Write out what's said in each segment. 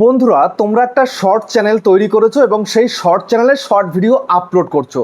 বন্ধুরা, তোমরা একটা শর্ট চ্যানেল তৈরি করেছ এবং সেই শর্ট চ্যানেলে শর্ট ভিডিও আপলোড করছ।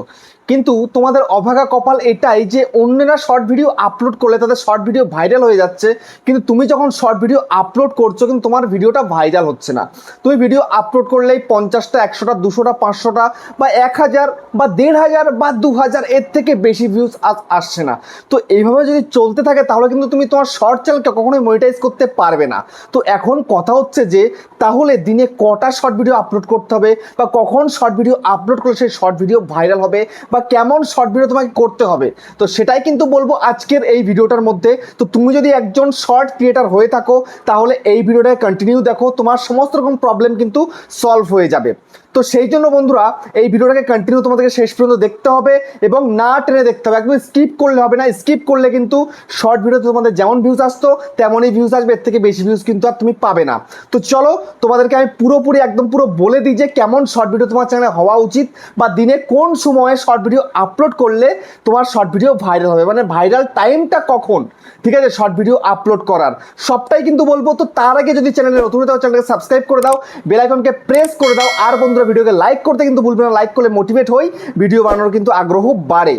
কিন্তু তোমাদের অভাগা কপাল এটাই যে অন্যরা শর্ট ভিডিও আপলোড করলে তাদের শর্ট ভিডিও ভাইরাল হয়ে যাচ্ছে, কিন্তু তুমি যখন শর্ট ভিডিও আপলোড করছ, কিন্তু তোমার ভিডিওটা ভাইরাল হচ্ছে না। তুমি ভিডিও আপলোড করলেই পঞ্চাশটা, একশোটা, দুশোটা, পাঁচশোটা বা এক হাজার বা দেড় হাজার বা দু হাজার, এর থেকে বেশি ভিউজ আসছে না। তো এইভাবে যদি চলতে থাকে, তাহলে কিন্তু তুমি তোমার শর্ট চ্যানেলকে কখনোই মনিটাইজ করতে পারবে না। তো এখন কথা হচ্ছে যে, তাহলে দিনে কটা শর্ট ভিডিও আপলোড করতে হবে বা কখন শর্ট ভিডিও আপলোড করলে সেই শর্ট ভিডিও ভাইরাল হবে বা কেমন শর্ট ভিডিও তোমাকে করতে হবে? তো সেটাই কিন্তু বলব আজকের এই ভিডিওটার মধ্যে। তো তুমি যদি একজন শর্ট ক্রিয়েটার হয়ে থাকো, তাহলে এই ভিডিওটা কন্টিনিউ দেখো, তোমার সমস্ত রকম প্রবলেম কিন্তু সলভ হয়ে যাবে। তো সেই জন্য বন্ধুরা, এই ভিডিওটাকে কন্টিনিউ তোমাদেরকে শেষ পর্যন্ত দেখতে হবে এবং না টেনে দেখতে হবে। একদম স্কিপ করলে হবে না স্কিপ করলে কিন্তু শর্ট ভিডিওতে তোমাদের যেমন ভিউজ আসতো, তেমনই ভিউজ আসবে, এর থেকে বেশি ভিউজ কিন্তু আর তুমি পাবে না। তো চলো, তোমাদেরকে আমি পুরোপুরি, একদম পুরো বলে দিই যে কেমন শর্ট ভিডিও তোমার চ্যানেলে হওয়া উচিত বা দিনে কোন সময়ে শর্ট ভিডিও আপলোড করলে তোমার শর্ট ভিডিও ভাইরাল হবে। মানে ভাইরাল টাইমটা কখন? ঠিক আছে শর্ট ভিডিও আপলোড করার। সবটাই কিন্তু বলব, তো তার আগে যদি চ্যানেলে নতুন চ্যানেলকে সাবস্ক্রাইব করে দাও বেল আইকনকে প্রেস করে দাও, আর বন্ধুরা ভিডিওকে লাইক করতে কিন্তু ভুলবে না লাইক করলে মোটিভেট হই ভিডিও বানানোর কিন্তু আগ্রহ বাড়ে।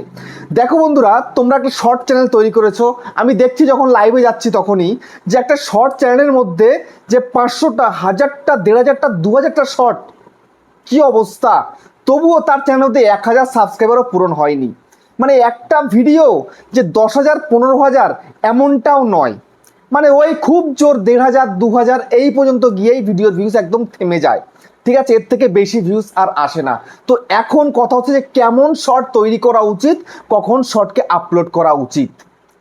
দেখো বন্ধুরা, তোমরা একটা শর্ট চ্যানেল তৈরি করেছ, আমি দেখছি যখন লাইভে যাচ্ছি তখনই যে একটা শর্ট চ্যানেলের মধ্যে যে পাঁচশোটা, হাজারটা দেড় হাজারটা দু হাজারটা শর্ট কি অবস্থা? তবুও তার চ্যানেলতে এক হাজার সাবস্ক্রাইবারও পূরণ হয়নি। মানে একটা ভিডিও যে দশ হাজার, পনেরো হাজার, এমনটাও নয়। মানে ওই খুব জোর দেড় হাজার দু হাজার এই পর্যন্ত গিয়েই ভিডিওর ভিউজ একদম থেমে যায়। ঠিক আছে, এর থেকে বেশি ভিউজ আর আসে না। তো এখন কথা হচ্ছে যে কেমন শর্ট তৈরি করা উচিত, কখন শর্টকে আপলোড করা উচিত।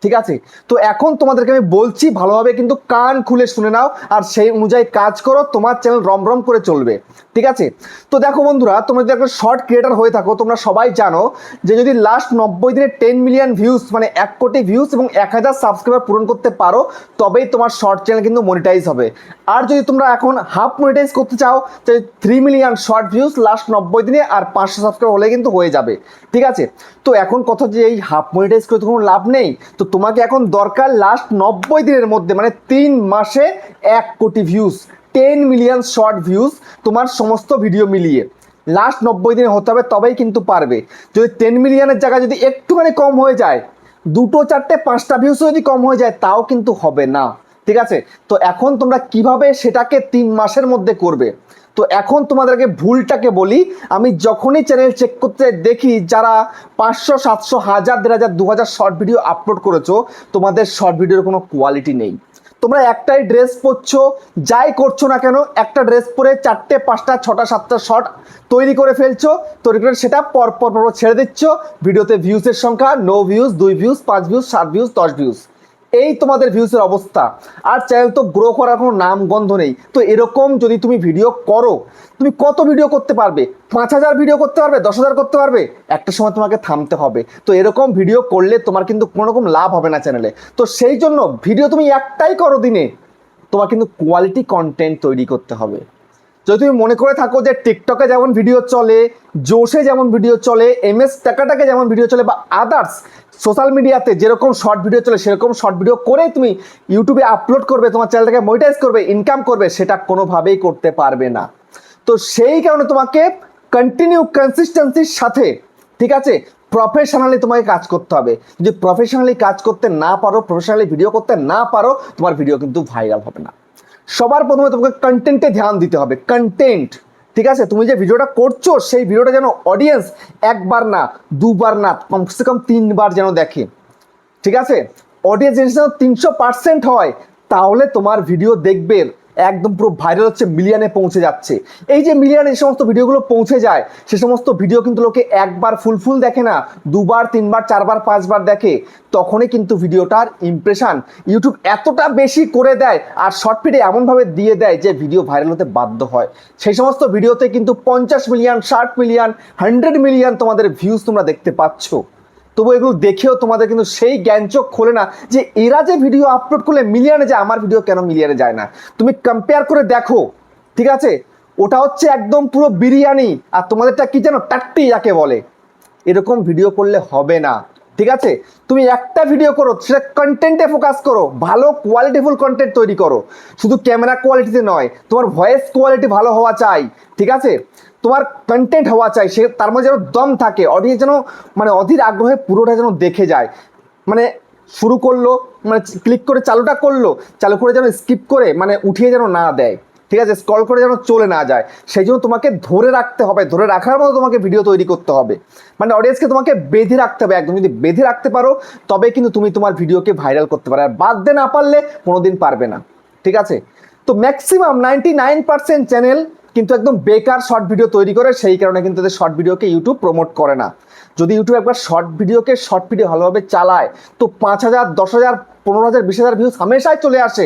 ঠিক আছে? তো এখন তোমাদেরকে আমি বলছি ভালোভাবে কিন্তু কান খুলে শুনে নাও আর সেই অনুযায়ী কাজ করো, তোমার চ্যানেল রমরম করে চলবে। ঠিক আছে? তো দেখো বন্ধুরা, তোমরা যদি একটা শর্ট ক্রিয়েটার হয়ে থাকো, তোমরা সবাই জানো যে যদি লাস্ট নব্বই দিনে টেন মিলিয়ন ভিউজ মানে এক কোটি ভিউজ এবং এক হাজার সাবস্ক্রাইবার পূরণ করতে পারো, তবেই তোমার শর্ট চ্যানেল কিন্তু মনিটাইজ হবে। আর যদি তোমরা এখন হাফ মনিটাইজ করতে চাও, তাহলে three million short views last নব্বই দিনে আর পাঁচশো সাবস্ক্রাইবার হলে কিন্তু হয়ে যাবে। ঠিক আছে? তো এখন কথা যে এই হাফ মনিটাইজ করে তো কোনো লাভ নেই, তো তোমাকে এখন দরকার লাস্ট নব্বই দিনের মধ্যে মানে তিন মাসে এক crore views ten million short views তোমার সমস্ত ভিডিও মিলিয়ে। লাস্ট নব্বই দিনে হতে হবে, তবেই কিন্তু পারবে। যদি টেন মিলিয়নের জায়গায় যদি একটুখানি কম হয়ে যায়, দুটো, চারটে, পাঁচটা ভিউসও যদি কম হয়ে যায়, তাও কিন্তু হবে না। ঠিক আছে? তো এখন তোমরা কীভাবে সেটাকে তিন মাসের মধ্যে করবে? তো এখন তোমাদেরকে ভুলটাকে বলি, আমি যখনই চ্যানেল চেক করতে দেখি যারা পাঁচশো, সাতশো, হাজার, দেড় হাজার, দু হাজার শর্ট ভিডিও আপলোড করেছ, তোমাদের শর্ট ভিডিওর কোনো কোয়ালিটি নেই। তোমরা একটাই ড্রেস পরছো, যাই করছ না কেন, একটা ড্রেস পরে চারটে, পাঁচটা, ছটা, সাতটা শর্ট তৈরি করে ফেলছো তৈরি করে সেটা পর পর পর ছেড়ে দিচ্ছ ভিডিওতে ভিউজের সংখ্যা নো ভিউজ দুই ভিউজ পাঁচ ভিউজ সাত ভিউজ দশ ভিউজ এই তোমাদের ভিউসের অবস্থা। আর চ্যানেল তো গ্রো করার কোনো নাম গন্ধ নেই। তো এরকম যদি তুমি ভিডিও করো, তুমি কত ভিডিও করতে পারবে? পাঁচ হাজার ভিডিও করতে পারবে, দশ হাজার করতে পারবে? একটা সময় তোমাকে থামতে হবে। তো এরকম ভিডিও করলে তোমার কিন্তু কোনো রকম লাভ হবে না চ্যানেলে তো সেই জন্য ভিডিও তুমি একটাই করো দিনে, তোমার কিন্তু কোয়ালিটি কন্টেন্ট তৈরি করতে হবে। যদি তুমি মনে করে থাকো যে টিকটকে যেমন ভিডিও চলে জোশে যেমন ভিডিও চলে এম এস টাকাটাকে যেমন ভিডিও চলে বা আদার্স সোশ্যাল মিডিয়াতে যেরকম শর্ট ভিডিও চলে, সেরকম শর্ট ভিডিও করে তুমি ইউটিউবে আপলোড করবে, তোমার চ্যানেলটাকে মনিটাইজ করবে ইনকাম করবে, সেটা কোনোভাবেই করতে পারবে না। তো সেই কারণে তোমাকে কন্টিনিউ কনসিস্টেন্সির সাথে, ঠিক আছে? প্রফেশনালি তোমাকে কাজ করতে হবে। যদি প্রফেশনালি কাজ করতে না পারো প্রফেশনালি ভিডিও করতে না পারো, তোমার ভিডিও কিন্তু ভাইরাল হবে না। সবার প্রথমে তোমাকে কন্টেন্টে ধ্যান দিতে হবে কন্টেন্ট ঠিক আছে? তুমি যে ভিডিওটা করছ, সেই ভিডিওটা যেন অডিয়েন্স একবার না, দুবার না, কমসে কম তিনবার যেন দেখে, ঠিক আছে? অডিয়েন্স যেন তিনশো পার্সেন্ট হয়, তাহলে তোমার ভিডিও দেখবে একদম পুরো ভাইরাল হচ্ছে মিলিয়নে পৌঁছে যাচ্ছে। এই যে মিলিয়নে যে সমস্ত ভিডিওগুলো পৌঁছে যায়, সে সমস্ত ভিডিও কিন্তু লোকে একবার ফুল ফুল দেখে না, দুবার, তিনবার, চারবার, পাঁচবার দেখে। তখনই কিন্তু ভিডিওটার ইমপ্রেশন ইউটিউব এতটা বেশি করে দেয় আর শর্ট ফিডে এমনভাবে দিয়ে দেয় যে ভিডিও ভাইরাল হতে বাধ্য হয়। সেই সমস্ত ভিডিওতে কিন্তু পঞ্চাশ মিলিয়ন ষাট মিলিয়ন হান্ড্রেড মিলিয়ন তোমাদের ভিউজ তোমরা দেখতে পাচ্ছ। তবু এগুলো দেখেও তোমাদের কিন্তু সেই জ্ঞান চোখ খোলে না যে এরা যে ভিডিও আপলোড করলে মিলিয়নে যায়, আমার ভিডিও কেন মিলিয়নে যায় না? তুমি কম্পেয়ার করে দেখো, ঠিক আছে? ওটা হচ্ছে একদম পুরো বিরিয়ানি, আর তোমাদেরটা কি যেন টাট্টি যাকে বলে। এরকম ভিডিও করলে হবে না। ঠিক আছে? তুমি একটা ভিডিও করো, সেটা কন্টেন্টে ফোকাস করো, ভালো কোয়ালিটিফুল কন্টেন্ট তৈরি করো। শুধু ক্যামেরা কোয়ালিটিতে নয়, তোমার ভয়েস কোয়ালিটি ভালো হওয়া চাই, ঠিক আছে? তোমার কন্টেন্ট হওয়া চাই, সে তার মধ্যে যেন দম থাকে অডিয়েন্স যেন মানে অধীর আগ্রহে পুরোটা যেন দেখে যায়। মানে শুরু করল মানে ক্লিক করে চালুটা করল, চালু করে যেন স্কিপ করে মানে উঠিয়ে যেন না দেয়। ঠিক আছে স্ক্রল করে যেন চলে না যায়। সেই জন্য তোমাকে ধরে রাখতে হবে, ধরে রাখার মতো তোমাকে ভিডিও তৈরি করতে হবে। মানে অডিয়েন্সকে তোমাকে বেঁধে রাখতে হবে, একদম যদি বেঁধে রাখতে পারো, তবে কিন্তু তুমি তোমার ভিডিওকে ভাইরাল করতে পারো। আর বাদ দিয়ে না পারলে কোনোদিন পারবে না। ঠিক আছে? তো maximum ninety nine percent channel কিন্তু একদম বেকার শর্ট ভিডিও তৈরি করে, সেই কারণে কিন্তু তাদের শর্ট ভিডিওকে ইউটিউব প্রমোট করে না। যদি ইউটিউব একবার শর্ট ভিডিওকে শর্ট ভিডিও ভালোভাবে চালায়, তো পাঁচ হাজার, দশ হাজার, পনেরো হাজার, বিশ হাজার ভিউজ হামেশাই চলে আসে।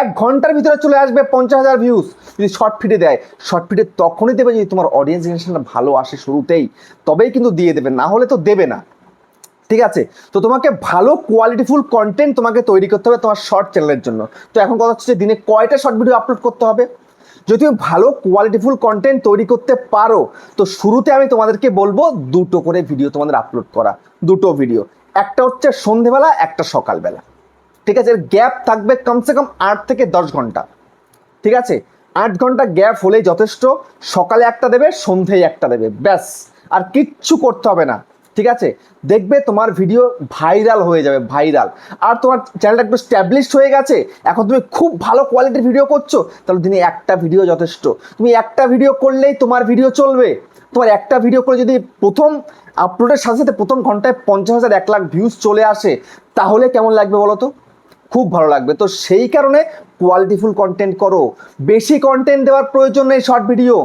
এক ঘণ্টার ভিতরে চলে আসবে পঞ্চাশ হাজার ভিউজ যদি শর্ট ফিডে দেয়। শর্ট ফিডে তখনই দেবে যদি তোমার অডিয়েন্স জেনারেশনটা ভালো আসে শুরুতেই, তবেই কিন্তু দিয়ে দেবে, না হলে তো দেবে না। ঠিক আছে? তো তোমাকে ভালো কোয়ালিটিফুল কন্টেন্ট তোমাকে তৈরি করতে হবে তোমার শর্ট চ্যানেলের জন্য। তো এখন কথা হচ্ছে দিনে কয়টা শর্ট ভিডিও আপলোড করতে হবে? যদি তুমি ভালো কোয়ালিটিফুল কন্টেন্ট তৈরি করতে পারো, তো শুরুতে আমি তোমাদেরকে বলব দুটো করে ভিডিও তোমাদের আপলোড করা, দুটো ভিডিও একটা হচ্ছে সন্ধেবেলা, একটা সকালবেলা। ঠিক আছে, এর গ্যাপ থাকবে কমসে কম আট থেকে দশ ঘণ্টা। ঠিক আছে, আট ঘণ্টা গ্যাপ হলেই যথেষ্ট, সকালে একটা দেবে সন্ধেয় একটা দেবে, ব্যাস। আর কিচ্ছু করতে হবে না। ঠিক আছে? দেখবে তোমার ভিডিও ভাইরাল হয়ে যাবে ভাইরাল আর তোমার চ্যানেলটা একটু স্ট্যাবলিশড হয়ে গেছে, এখন তুমি খুব ভালো কোয়ালিটির ভিডিও করছ, তাহলে দিনে একটা ভিডিও যথেষ্ট। তুমি একটা ভিডিও করলেই তোমার ভিডিও চলবে। তোমার একটা ভিডিও করে যদি প্রথম আপলোডের সাথে সাথে প্রথম ঘন্টায় পঞ্চাশ হাজার, এক লাখ ভিউজ চলে আসে, তাহলে কেমন লাগবে বলো তো? খুব ভালো লাগবে। তো সেই কারণে কোয়ালিটিফুল কন্টেন্ট করো। বেশি কন্টেন্ট দেওয়ার প্রয়োজন নেই শর্ট ভিডিও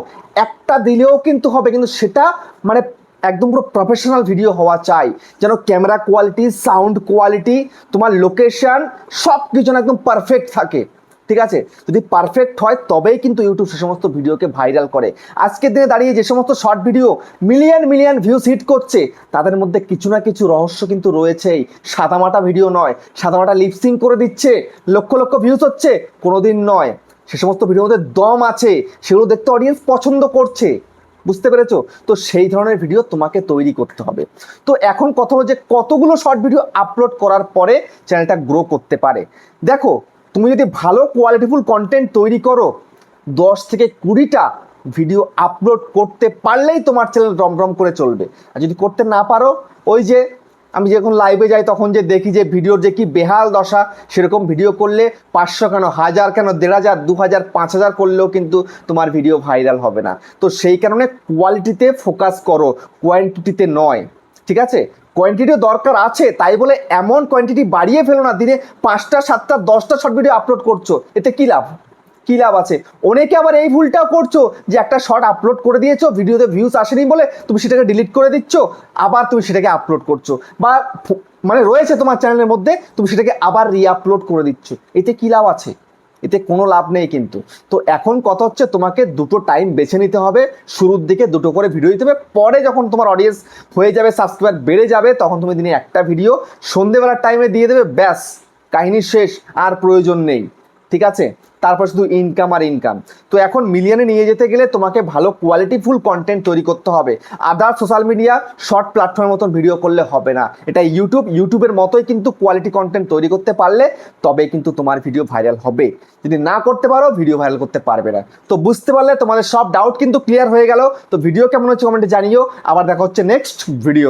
একটা দিলেও কিন্তু হবে, কিন্তু সেটা মানে একদম পুরো প্রফেশনাল ভিডিও হওয়া চাই। যেন ক্যামেরা কোয়ালিটি সাউন্ড কোয়ালিটি তোমার লোকেশন সব কিছু একদম পারফেক্ট থাকে। ঠিক আছে? যদি পারফেক্ট হয়, তবেই কিন্তু ইউটিউব সে সমস্ত ভিডিওকে ভাইরাল করে। আজকের দিনে দাঁড়িয়ে যে সমস্ত short video million million views hit করছে, তাদের মধ্যে কিছু না কিছু রহস্য কিন্তু রয়েছেই। সাদামাটা ভিডিও নয়। সাদামাটা লিপসিং করে দিচ্ছে। লক্ষ লক্ষ ভিউজ হচ্ছে। কোনোদিন নয়। সে সমস্ত ভিডিওর মধ্যে দম আছে। সেগুলো দেখতে অডিয়েন্স পছন্দ করছে। বুঝতে পেরেছ? তো সেই ধরনের ভিডিও তোমাকে তৈরি করতে হবে। তো এখন কথা হলো যে কতগুলো শর্ট ভিডিও আপলোড করার পরে চ্যানেলটা গ্রো করতে পারে। দেখো, তুমি যদি ভালো কোয়ালিটিফুল কন্টেন্ট তৈরি করো, দশ থেকে কুড়িটা ভিডিও আপলোড করতে পারলেই তোমার চ্যানেল রমরম করে চলবে। আর যদি করতে না পারো, ওই যে আমি যখন লাইভে যাই তখন যে দেখি যে ভিডিওর যে কি বেহাল দশা, সেরকম ভিডিও করলে পাঁচশো কেন, হাজার কেন, দেড় হাজার, দু হাজার, পাঁচ হাজার করলেও কিন্তু তোমার ভিডিও ভাইরাল হবে না। তো সেই কারণে কোয়ালিটিতে ফোকাস করো কোয়ান্টিটিতে নয়, ঠিক আছে? কোয়ান্টিটিও দরকার আছে, তাই বলে এমন কোয়ান্টিটি বাড়িয়ে ফেলো না, দিনে পাঁচটা, সাতটা, দশটা শর্ট ভিডিও আপলোড করছ, এতে কী লাভ? কী লাভ আছে? অনেকে আবার এই ভুলটাও করছ যে একটা শর্ট আপলোড করে দিয়েছ, ভিডিওতে ভিউজ আসেনি বলে তুমি সেটাকে ডিলিট করে দিচ্ছ, আবার তুমি সেটাকে আপলোড করছ। বা মানে রয়েছে তোমার চ্যানেলের মধ্যে, তুমি সেটাকে আবার রি আপলোড করে দিচ্ছ। এতে কী লাভ আছে? এতে কোনো লাভ নেই কিন্তু। তো এখন কথা হচ্ছে তোমাকে দুটো টাইম বেছে নিতে হবে, শুরুর দিকে দুটো করে ভিডিও দিতে হবে, পরে যখন তোমার অডিয়েন্স হয়ে যাবে সাবস্ক্রাইবার বেড়ে যাবে, তখন তুমি দিনে একটা ভিডিও সন্ধেবেলার টাইমে দিয়ে দেবে, ব্যাস, কাহিনী শেষ, আর প্রয়োজন নেই। ঠিক আছে? তারপর শুধু ইনকাম আর ইনকাম তো এখন মিলিয়নে নিয়ে যেতে গেলে তোমাকে ভালো কোয়ালিটিফুল কন্টেন্ট তৈরি করতে হবে। আদার সোশ্যাল মিডিয়া শর্ট প্ল্যাটফর্মের মতন ভিডিও করলে হবে না। এটা ইউটিউব ইউটিউবের মতোই কিন্তু কোয়ালিটি কন্টেন্ট তৈরি করতে পারলে তবে কিন্তু তোমার ভিডিও ভাইরাল হবে। যদি না করতে পারো ভিডিও ভাইরাল করতে পারবে না। তো বুঝতে পারলে তোমাদের সব ডাউট কিন্তু ক্লিয়ার হয়ে গেল। তো ভিডিও কেমন হচ্ছে কমেন্টে জানিও। আবার দেখা হচ্ছে নেক্সট ভিডিও